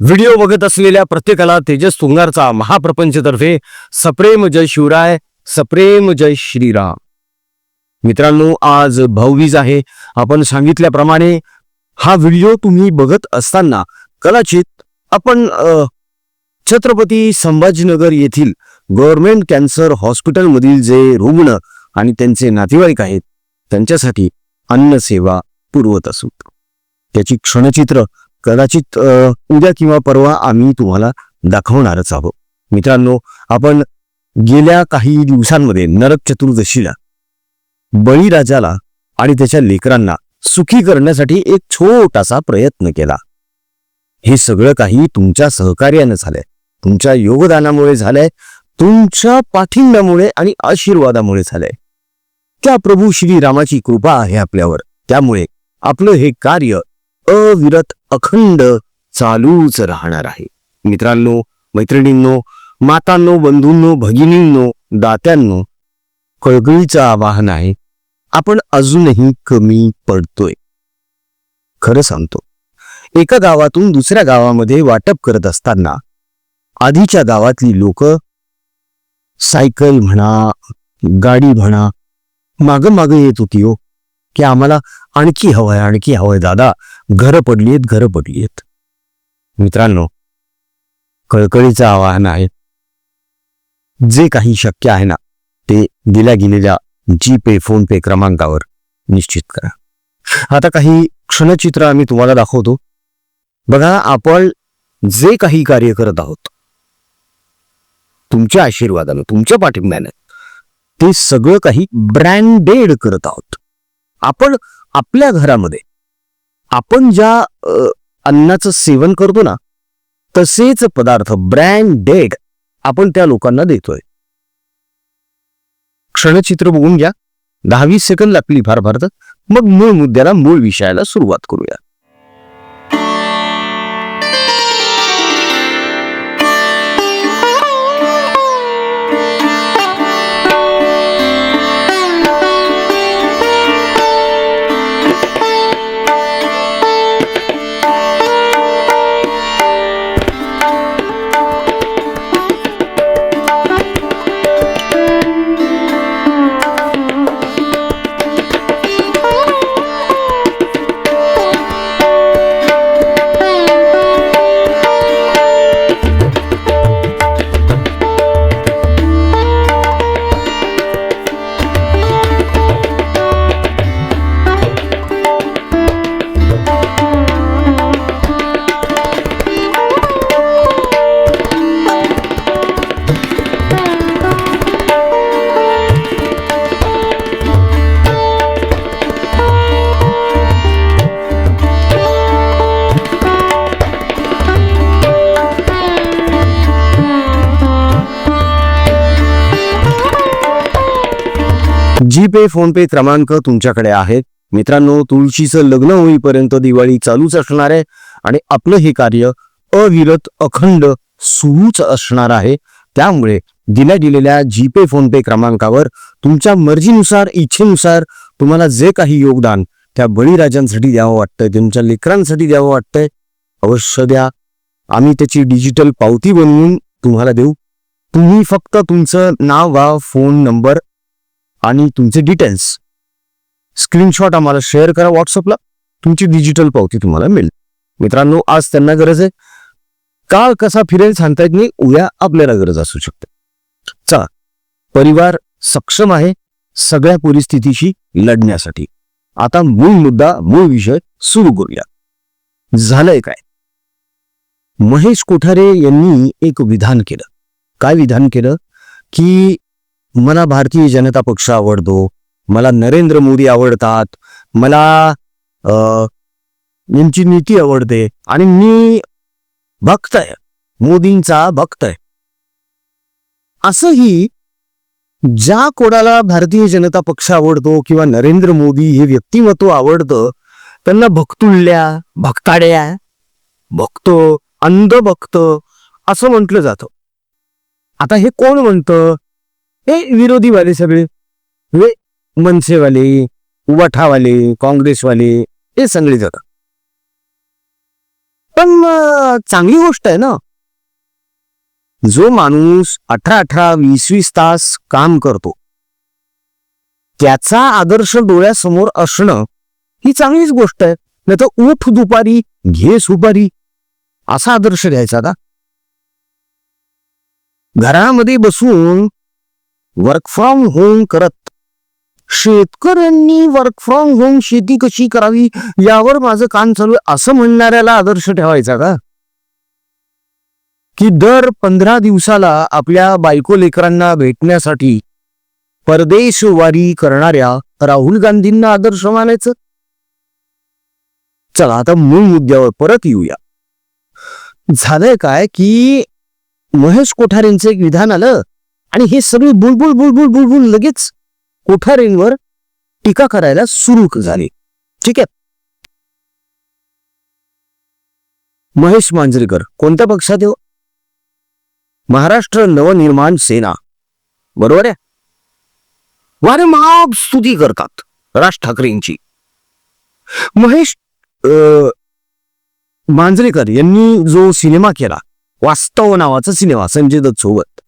Video बघत असलेल्या प्रत्येकाला तेजस तुंगारचा महाप्रपंचतर्फे सप्रेम जय शिवराय सप्रेम जय श्रीराम. मित्रांनो आज भाऊबीज आहे. आपण सांगितल्याप्रमाणे हा व्हिडिओ तुम्ही बघत असताना कदाचित आपण छत्रपती संभाजीनगर येथील गव्हर्नमेंट कॅन्सर हॉस्पिटलमधील जे रुग्ण आणि त्यांचे नातेवाईक आहेत त्यांच्यासाठी अन्नसेवा पुरवत असू. त्याची क्षणचित्र कदाचित उद्या किंवा परवा आम्ही तुम्हाला दाखवणारच आहोत. मित्रांनो आपण गेल्या काही दिवसांमध्ये नरक चतुर्दशीला बळीराजाला आणि त्याच्या लेकरांना सुखी करण्यासाठी एक छोटासा प्रयत्न केला. हे सगळं काही तुमच्या सहकार्यानं झालंय. तुमच्या योगदानामुळे झालंय तुमच्या पाठिंब्यामुळे आणि आशीर्वादामुळे झालंय. त्या प्रभू श्रीरामाची कृपा आहे आपल्यावर. त्यामुळे आपलं हे कार्य अविरत अखंड चालूच राहणार आहे. मित्रांनो मैत्रिणींनो मातांनो बंधूंनो भगिनींनो दात्यांनो कळकळीचं आवाहन आहे आपण अजूनही कमी पडतोय. खरं सांगतो एका गावातून दुसऱ्या गावामध्ये वाटप करत असताना आधीच्या गावातली लोक सायकल म्हणा गाडी म्हणा माग माग येत होती हो की आम्हाला आणखी हवंय आणखी हवंय दादा घरं आहेत घरं आहेत. मित्रांनो कळकळीचं आवाहन आहे जे काही शक्य आहे ना ते दिल्या गेलेल्या जी पे फोन पे क्रमांकावर निश्चित करा. आता काही क्षणचित्र आम्ही तुम्हाला दाखवतो. बघा आपण जे काही कार्य करत आहोत तुमच्या आशीर्वादानं तुमच्या पाठिंब्यानं ते सगळं काही ब्रँडेड करत आहोत. आपण आपल्या घरामध्ये आपण ज्या अन्नाचं सेवन करतो ना तसेच पदार्थ ब्रँडेड आपण त्या लोकांना देतोय. क्षणचित्र बघून घ्या. दहा वीस सेकंद लागली फार फार तर. मग मूळ मुद्द्याला मूळ विषयाला सुरुवात करूया. जी पे फोन पे क्रमांक तुमच्याकडे आहेत मित्रांनो तुळशीचं लग्न होईपर्यंत दिवाळी चालूच असणार आहे आणि आपलं हे कार्य अविरत अखंड सुरूच असणार आहे. त्यामुळे दिल्या दिलेल्या जी पे फोन पे क्रमांकावर तुमच्या मर्जीनुसार इच्छेनुसार तुम्हाला जे काही योगदान त्या बळीराजांसाठी द्यावं वाटतंय तुमच्या लेकरांसाठी द्यावं वाटतंय अवश्य द्या. आम्ही त्याची डिजिटल पावती बनवून तुम्हाला देऊ. तुम्ही फक्त तुमचं नाव गाव फोन नंबर आणि तुमचे डिटेल्स स्क्रीनशॉट आम्हाला शेअर करा व्हॉट्सअपला तुमची डिजिटल पावती तुम्हाला मिळेल. मित्रांनो आज त्यांना गरज आहे. काळ कसा फिरेल सांगता येत नाही. उद्या आपल्याला गरज असू शकते. चला. परिवार सक्षम आहे सगळ्या परिस्थितीशी लढण्यासाठी. आता मूळ मुद्दा मूळ विषय सुरू करूया. झालंय काय? महेश कोठारे यांनी एक विधान केलं. काय विधान केलं? की मला भारतीय जनता पक्ष आवडतो मला नरेंद्र मोदी आवडतात मला यांची नीती आवडते आणि मी भक्त आहे मोदींचा भक्त आहे असंही ज्या कोणाला भारतीय जनता पक्ष आवडतो किंवा नरेंद्र मोदी हे व्यक्तिमत्व आवडतं त्यांना भक्तुल्या भक्ताड्या भक्तो अंध भक्त असं म्हटलं जातं. आता हे कोण म्हणतं? हे विरोधीवाले सगळे हे मनसेवाले उबाठावाले काँग्रेसवाले हे सगळे जातात पण चांगली गोष्ट आहे ना? जो माणूस अठरा अठरा वीस वीस तास काम करतो त्याचा आदर्श डोळ्यासमोर असणं ही चांगलीच गोष्ट आहे. नाही तर उठ दुपारी घे सुपारी असा आदर्श घ्यायचा का घरामध्ये बसून वर्क फ्रॉम होम करत. शेतकऱ्यांनी वर्क फ्रॉम होम शेती कशी करावी? यावर माझं काम चालू आहे. असं म्हणणाऱ्याला आदर्श ठेवायचा का? की दर पंधरा दिवसाला आपल्या बायको लेकरांना भेटण्यासाठी परदेशवारी करणाऱ्या राहुल गांधींना आदर्श मानायचं? चला आता मूळ मुद्द्यावर परत येऊया. झालंय काय की महेश कोठारेंचं एक विधान आलं? आणि हे सगळे बुलबुल बुलबुल बुलबुल लगेच कोठारेंवर टीका करायला सुरू झाली. ठीक आहे? महेश मांजरेकर कोणत्या पक्षात येऊ हो? महाराष्ट्र नवनिर्माण सेना. बरोबर आहे? वारे माप स्तुती करतात राज ठाकरेंची. महेश अं, मांजरेकर यांनी जो सिनेमा केला वास्तव नावाचा सिनेमा संजय दत्त सोबत.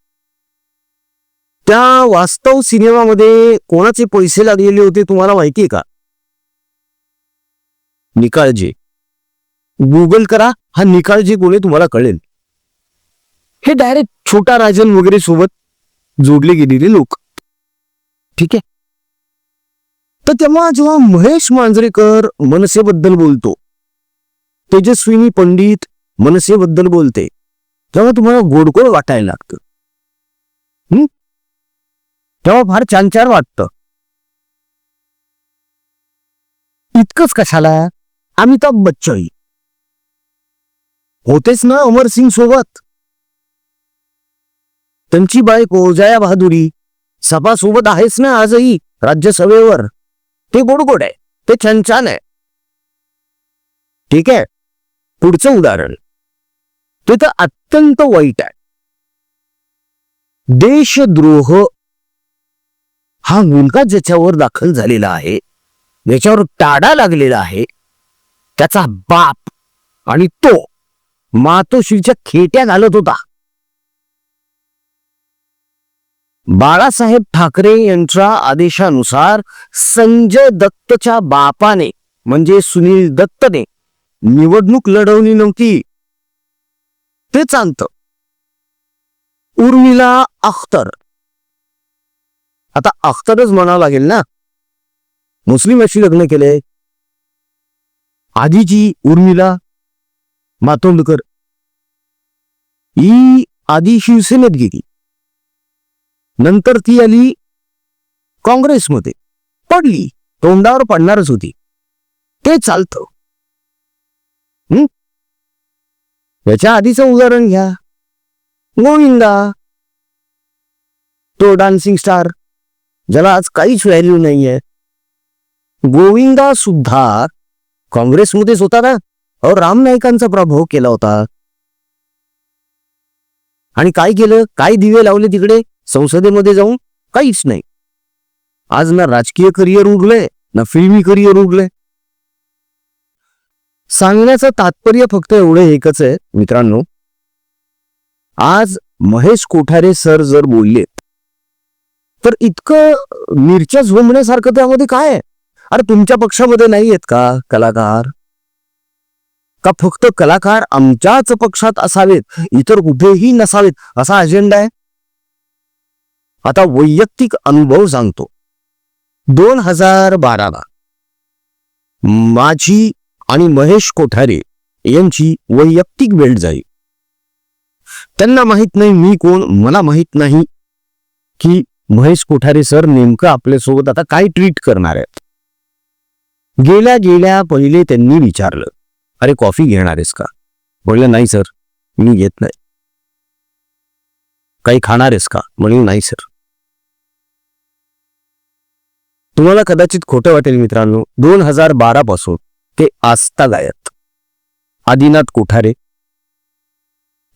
त्या वास्तव सिनेमामध्ये कोणाचे पैसे लागलेले होते तुम्हाला माहितीये का? निकाळजे. गुगल करा हा निकाळजे कोणी तुम्हाला कळेल. हे डायरेक्ट छोटा राजन वगैरे सोबत जोडले गेलेले लोक. ठीक आहे? तर तेव्हा जेव्हा महेश मांजरेकर मनसेबद्दल बोलतो तेजस्विनी पंडित मनसेबद्दल बोलते तेव्हा तुम्हाला गोडगोड वाटायला लागतं. तेव्हा फार छान छान वाटतं. इतकंच कशाला? अमिताभ बच्चन होतेच ना अमर सिंग सोबत? त्यांची बायको जया बहादुरी सभा सोबत आहेच ना आजही राज्यसभेवर. ते गोड गोड आहे ते छान छान आहे. ठीक आहे पुढचं उदाहरण. ते तर अत्यंत वाईट आहे. देशद्रोह हा मुलगा ज्याच्यावर दाखल झालेला आहे ज्याच्यावर टाडा लागलेला आहे त्याचा बाप आणि तो मातोश्रीच्या खेट्या घालत होता. बाळासाहेब ठाकरे यांच्या आदेशानुसार संजय दत्तच्या बापाने म्हणजे सुनील दत्तने निवडणूक लढवली नव्हती. ते चालतं उर्मिला अख्तर आता अख्तरच म्हणावं लागेल ना? मुस्लिम अशी लग्न केले. आधीची उर्मिला मातोंडकर. ही आधी शिवसेनेत गेली. नंतर ती आली काँग्रेसमध्ये. पडली. तोंडावर पडणारच होती. ते चालतं. याच्या आधीचं उदाहरण घ्या. गोविंदा. तो डान्सिंग स्टार. ज्याला आज काहीच व्हॅल्यू नाहीये. गोविंदा सुद्धा काँग्रेसमध्येच होता ना? अहो राम नाईकांचा प्रभाव केला होता. आणि काय केलं? काय दिवे लावले तिकडे? संसदेमध्ये जाऊन? काहीच नाही. आज ना राजकीय करिअर उरलंय ना फिल्मी करिअर उरलंय. सांगण्याचं तात्पर्य फक्त एवढं एकच आहे मित्रांनो. आज महेश कोठारे सर जर बोललेत तर इतकं मिरच्या झोंबण्यासारखं त्यामध्ये काय आहे? अरे तुमच्या पक्षामध्ये नाही आहेत का कलाकार? का फक्त कलाकार आमच्याच पक्षात असावेत? इतर कुठेही नसावेत. असा अजेंडा आहे? आता वैयक्तिक अनुभव सांगतो. दोन हजार बाराला माझी आणि महेश कोठारे यांची वैयक्तिक भेट जाईल. त्यांना माहीत नाही मी कोण मला माहीत नाही की महेश कोठारे सर नेमकं आपल्यासोबत आता काय ट्रीट करणार आहेत? गेल्या गेल्या पहिले त्यांनी विचारलं अरे कॉफी घेणार आहेस का? म्हणलं नाही सर मी घेत नाही. काही खाणार आहेस का? म्हणलं नाही सर तुम्हाला कदाचित खोटं वाटेल मित्रांनो. दोन हजार बारा पासून ते आस्था गायत आदिनाथ कोठारे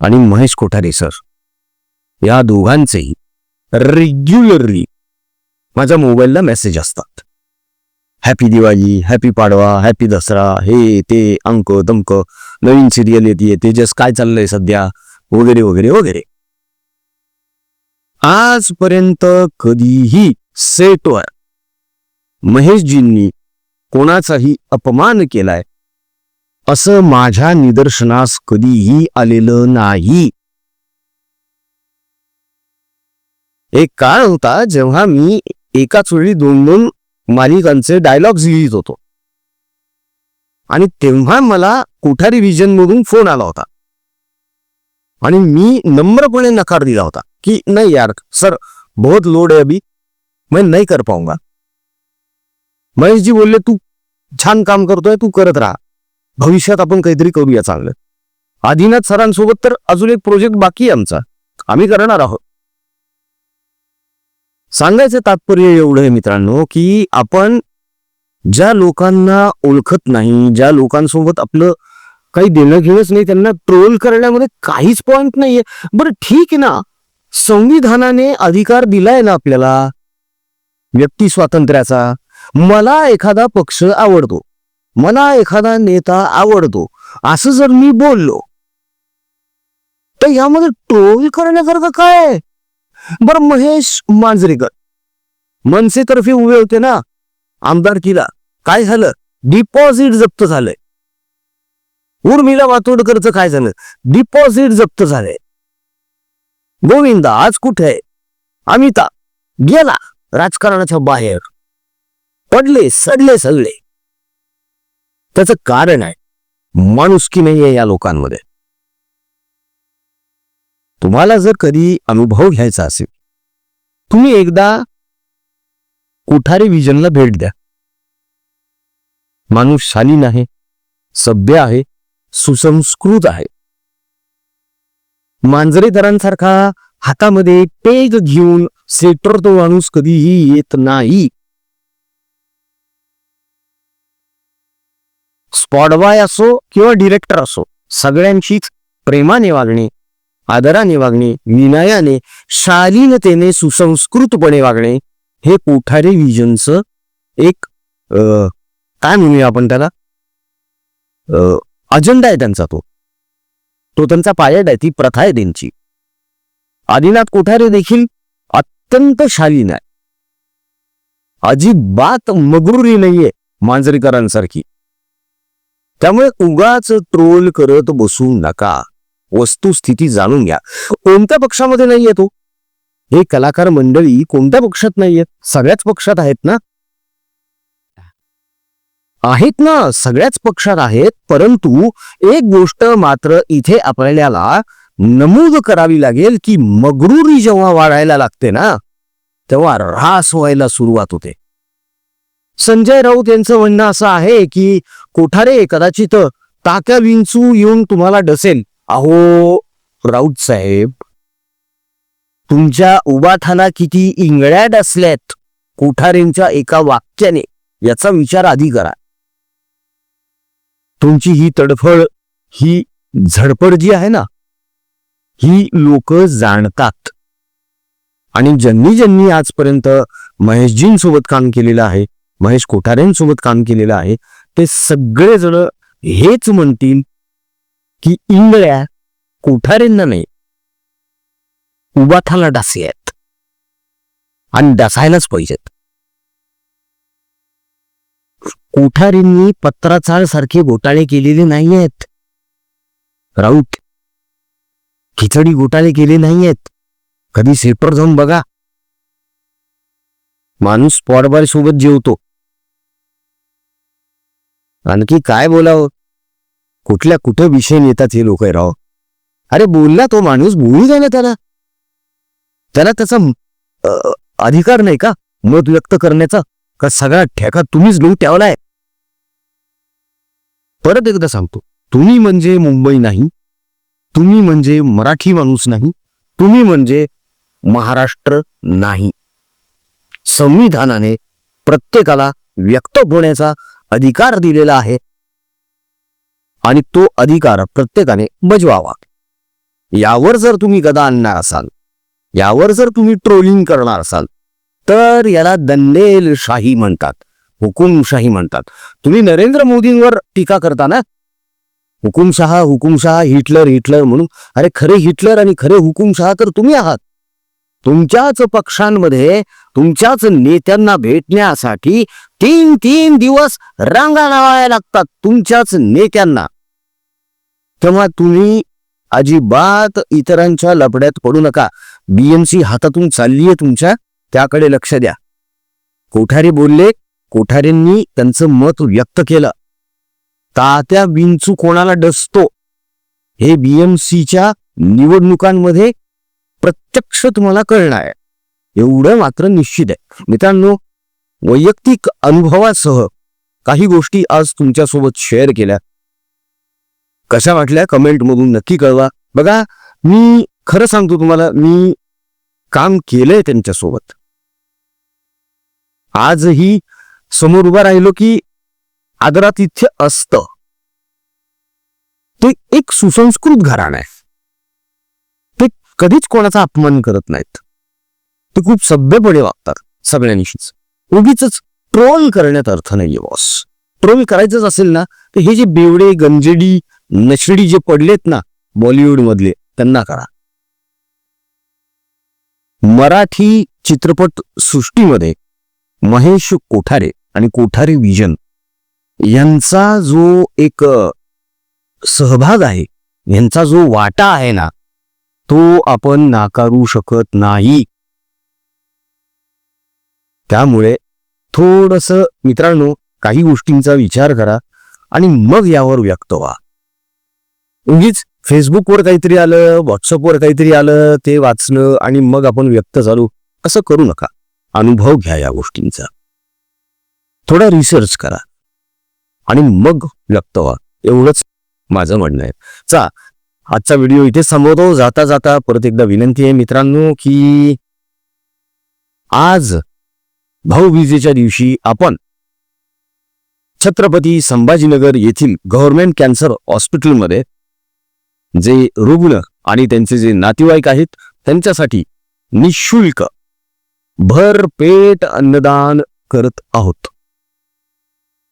आणि महेश कोठारे सर या दोघांचेही रेग्युलरली माझ्या मोबाईलला मेसेज असतात. Happy Diwali happy Padwa happy Dasara हे ते अंक दमक नवीन सिरियल येते तेजस काय चाललंय सध्या? वगैरे वगैरे वगैरे. आजपर्यंत कधीही सेटवर महेशजींनी कोणाचाही अपमान केलाय असं माझ्या निदर्शनास कधीही आलेलं नाही. एक काळ होता जेव्हा मी एकाच वेळी दोन दोन मालिकांचे डायलॉग्स लिहित होतो. आणि तेव्हा मला कोठारी विजन मधून फोन आला होता. आणि मी नम्रपणे नकार दिला होता कि नाही यार सर बहुत लोड है अभी. मैं नहीं कर पाऊंगा. महेश जी बोलले तू छान काम करतोय तू करत राहा. भविष्यात आपण काहीतरी करूया चांगलं. आदिनाथ सरांसोबत तर अजून एक प्रोजेक्ट बाकी आहे आमचा. आम्ही करणार आहोत. सांगायचं तात्पर्य एवढं आहे मित्रांनो की आपण ज्या लोकांना ओळखत नाही ज्या लोकांसोबत आपलं काही देणं घेणंच नाही त्यांना ट्रोल करण्यामध्ये काहीच पॉइंट नाहीये. बरं ठीक आहे ना संविधानाने अधिकार दिलाय ना आपल्याला? व्यक्ती स्वातंत्र्याचा. मला एखादा पक्ष आवडतो. मला एखादा नेता आवडतो. असं जर मी बोललो तर यामध्ये ट्रोल करण्यासारखं काय आहे? बरं महेश मांजरेकर. मनसेतर्फे उभे होते ना आमदारकीला काय झालं? डिपॉझिट जप्त झालंय. उर्मिला वातोडकरचं काय झालं? डिपॉझिट जप्त झालंय. गोविंदा आज कुठे आहे? अमिता गेला राजकारणाच्या बाहेर. पडले सडले सगळे त्याचं कारण आहे माणुसकी नाहीये या लोकांमध्ये. तुम्हाला जर कधी अनुभव घ्यायचा असेल तुम्ही एकदा कुठारी विजनला भेट द्या. माणूस शालीन आहे सभ्य आहे सुसंस्कृत आहे. मांजरेकरांसारखा हातामध्ये पेग घेऊन सेटर तो माणूस कधीही येत नाही. स्पॉडबॉय असो किंवा डिरेक्टर असो सगळ्यांशीच प्रेमाने वागणे आदराने वागणे विनयाने शालीनतेने सुसंस्कृतपणे वागणे हे कोठारे विजनचं एक काय म्हणूया आपण त्याला? अ, अजेंडा आहे त्यांचा तो. तो त्यांचा पायट आहे ती प्रथा आहे त्यांची. आदिनाथ कोठारे देखील अत्यंत शालीन आहे. अजिबात मगरुरी नाहीये मांजरेकरांसारखी. त्यामुळे उगाच ट्रोल करत बसू नका. वस्तुस्थिती जाणून घ्या. कोणत्या पक्षामध्ये नाहीये तो? हे कलाकार मंडळी कोणत्या पक्षात नाहीयेत? सगळ्याच पक्षात आहेत ना? आहेत ना सगळ्याच पक्षात आहेत परंतु एक गोष्ट मात्र इथे आपल्याला नमूद करावी लागेल की मगरुरी जेव्हा वाढायला लागते ना तेव्हा ऱ्हास व्हायला सुरुवात होते. संजय राऊत यांचं म्हणणं असं आहे की कोठारे कदाचित ताक्या विंचू येऊन तुम्हाला डसेल. अहो राऊत साहेब तुमच्या उबाठाला किती इंगळ्या असल्यात कोठारेंच्या एका वाक्याने याचा विचार आधी करा. तुमची ही तडफड ही झडपड जी आहे ना ही लोक जाणतात. आणि ज्यांनी ज्यांनी आजपर्यंत महेशजींसोबत काम केलेलं आहे महेश कोठारेंसोबत काम केलेलं आहे ते सगळेजण हेच म्हणतील की इंगळ्या कोठारींना नाही उबाथाला डासे आहेत आणि डासायलाच पाहिजेत. कोठारींनी पत्राचाळ सारखे घोटाळे केलेले नाही आहेत राऊत खिचडी घोटाळे केले नाही आहेत कधी सेटवर जाऊन बघा. माणूस पॉडबार सोबत जेवतो. आणखी काय बोलावं? कुठल्या कुठं विषय नेतात हे लोक राव? अरे बोलला तो माणूस बोलू द्या ना त्याला. त्याला त्याचा अधिकार नाही का? मत व्यक्त करण्याचा? का सगळा ठेका तुम्हीच घेऊन ठेवलाय? परत एकदा सांगतो. तुम्ही म्हणजे मुंबई नाही तुम्ही म्हणजे मराठी माणूस नाही तुम्ही म्हणजे महाराष्ट्र नाही. संविधानाने प्रत्येकाला व्यक्त होण्याचा अधिकार दिलेला आहे. आणि तो अधिकार प्रत्येकाने बजवावा. यावर जर तुम्ही गदा आणणार असाल यावर जर तुम्ही ट्रोलिंग करणार असाल तर याला दंडेल शाही म्हणतात हुकुमशाही म्हणतात. तुम्ही नरेंद्र मोदींवर टीका करता ना? हुकुमशहा हुकुमशहा हिटलर हिटलर म्हणून. अरे खरे हिटलर आणि खरे हुकुमशहा तर तुम्ही आहात. तुमच्याच पक्षांमध्ये तुमच्याच नेत्यांना भेटण्यासाठी तीन तीन दिवस रांगा लावायला लागतात तुमच्याच नेत्यांना. तेव्हा तुम्ही अजिबात इतरांच्या लपड्यात पडू नका. बीएमसी हातातून चाललीये तुमच्या त्याकडे लक्ष द्या. कोठारे बोलले कोठारेंनी त्यांचं मत व्यक्त केलं. तात्या विंचू कोणाला डसतो? हे बीएमसीच्या निवडणुकांमध्ये प्रत्यक्ष तुम्हाला कळणार. आहे एवढं मात्र निश्चित आहे. मित्रांनो वैयक्तिक अनुभवासह काही गोष्टी आज तुमच्यासोबत शेअर केल्या. कशा वाटल्या? कमेंट मधून नक्की कळवा. बघा मी खरं सांगतो तुम्हाला मी काम केलंय त्यांच्यासोबत. आजही समोर उभा राहिलो की आदरातिथ्य असतं. ते एक सुसंस्कृत घराणं आहे. ते कधीच कोणाचा अपमान करत नाहीत. ते खूप सभ्यपणे वागतात सगळ्यांशीच उगीच ट्रोल करण्यात अर्थ नाहीये बॉस. ट्रोल करायचंच असेल ना तर हे जे बेवडे गंजेडी नशडी जे पडलेत ना बॉलिवूड मधले त्यांना करा. मराठी चित्रपट सृष्टीमध्ये महेश कोठारे आणि कोठारे विजन यांचा जो एक सहभाग आहे यांचा जो वाटा आहे ना तो आपण नाकारू शकत नाही. त्यामुळे थोडस मित्रांनो काही गोष्टींचा विचार करा आणि मग यावर व्यक्त व्हा. उगीच फेसबुकवर काहीतरी आलं व्हॉट्सअपवर काहीतरी आलं ते वाचणं आणि मग आपण व्यक्त झालो असं करू नका. अनुभव घ्या या गोष्टींचा. थोडा रिसर्च करा. आणि मग व्यक्त व्हा. एवढंच माझं म्हणणं आहे. चा आजचा व्हिडिओ इथेच थांबवतो. जाता जाता परत एकदा विनंती आहे मित्रांनो की आज भाऊबीजेच्या दिवशी आपण छत्रपती संभाजीनगर येथील गव्हर्नमेंट कॅन्सर हॉस्पिटलमध्ये जे रुग्ण आणि त्यांचे जे नातेवाईक आहेत त्यांच्यासाठी निशुल्क भरपेट अन्नदान करत आहोत.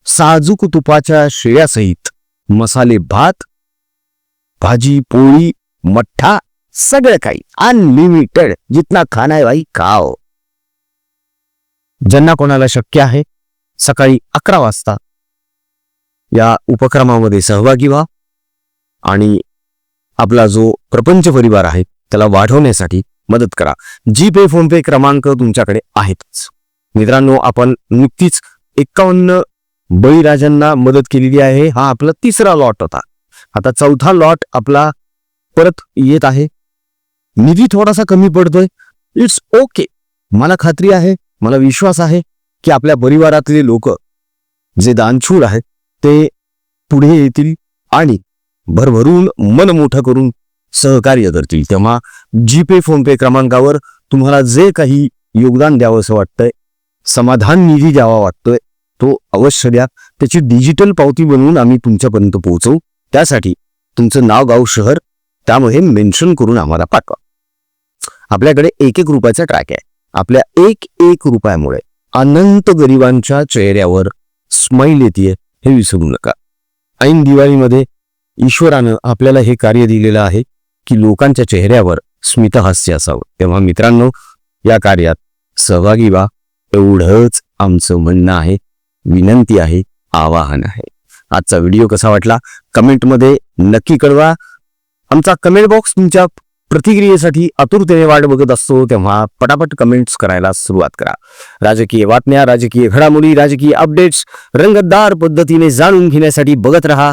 साजूक तुपाच्या शेळ्यासहित मसाले भात भाजी पोळी मठ्ठा सगळं काही. अनलिमिटेड जितना खाना आहे भाई खाओ. ज्यांना कोणाला शक्य आहे सकाळी अकरा वाजता या उपक्रमामध्ये सहभागी व्हा आणि आपला जो प्रपंच परिवार आहे त्याला वाढवण्यासाठी मदत करा. जी पे फोन पे क्रमांक तुमच्याकडे आहेतच. मित्रांनो आपण नुकतीच एक्कावन्न बळीराजांना मदत केलेली आहे. हा आपला तिसरा लॉट होता. आता चौथा लॉट आपला परत येत आहे. निधी थोडासा कमी पडतोय. It's okay. मला खात्री आहे मला विश्वास आहे की आपल्या परिवारातले लोक जे दानशूर आहेत ते पुढे येतील आणि भरभरून मन मोठं करून सहकार्य करतील. तेव्हा जीपे फोनपे क्रमांकावर तुम्हाला जे काही योगदान द्यावं असं वाटतंय समाधान निधी द्यावा वाटतोय तो अवश्य द्या. त्याची डिजिटल पावती बनवून आम्ही तुमच्यापर्यंत पोहोचवू. त्यासाठी तुमचं नाव गाव शहर त्यामध्ये मेन्शन करून आम्हाला पाठवा. आपल्याकडे एक एक रुपयाचा ट्रॅक आहे. आपल्या एक एक रुपयामुळे अनंत गरिबांच्या चेहऱ्यावर स्माईल येते हे विसरू नका. ऐन दिवाळीमध्ये ईश्वरानं आपल्याला हे कार्य दिलेलं आहे की लोकांच्या चेहऱ्यावर स्मितहास्य असावं. तेव्हा मित्रांनो या कार्यात सहभागी व्हा. एवढंच आमचं म्हणणं आहे विनंती आहे आवाहन आहे. आजचा व्हिडिओ कसा वाटला? कमेंटमध्ये नक्की कळवा. आमचा कमेंट बॉक्स तुमच्या प्रतिक्रियेसाठी आतुरतेने वाट बघत असतो तेव्हा पटापट कमेंट्स करायला सुरुवात करा. राजकीय बातम्या राजकीय घडामोडी राजकीय अपडेट्स रंगतदार पद्धतीने जाणून घेण्यासाठी बघत रहा.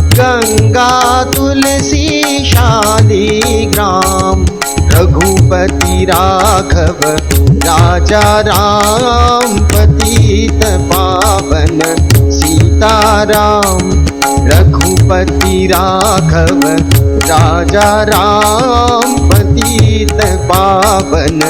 गङ्गा तुलसी शालिग्राम रघुपति राघव राजा राम पतित पावन सीताराम रघुपति राघव राजा राम पतित पावन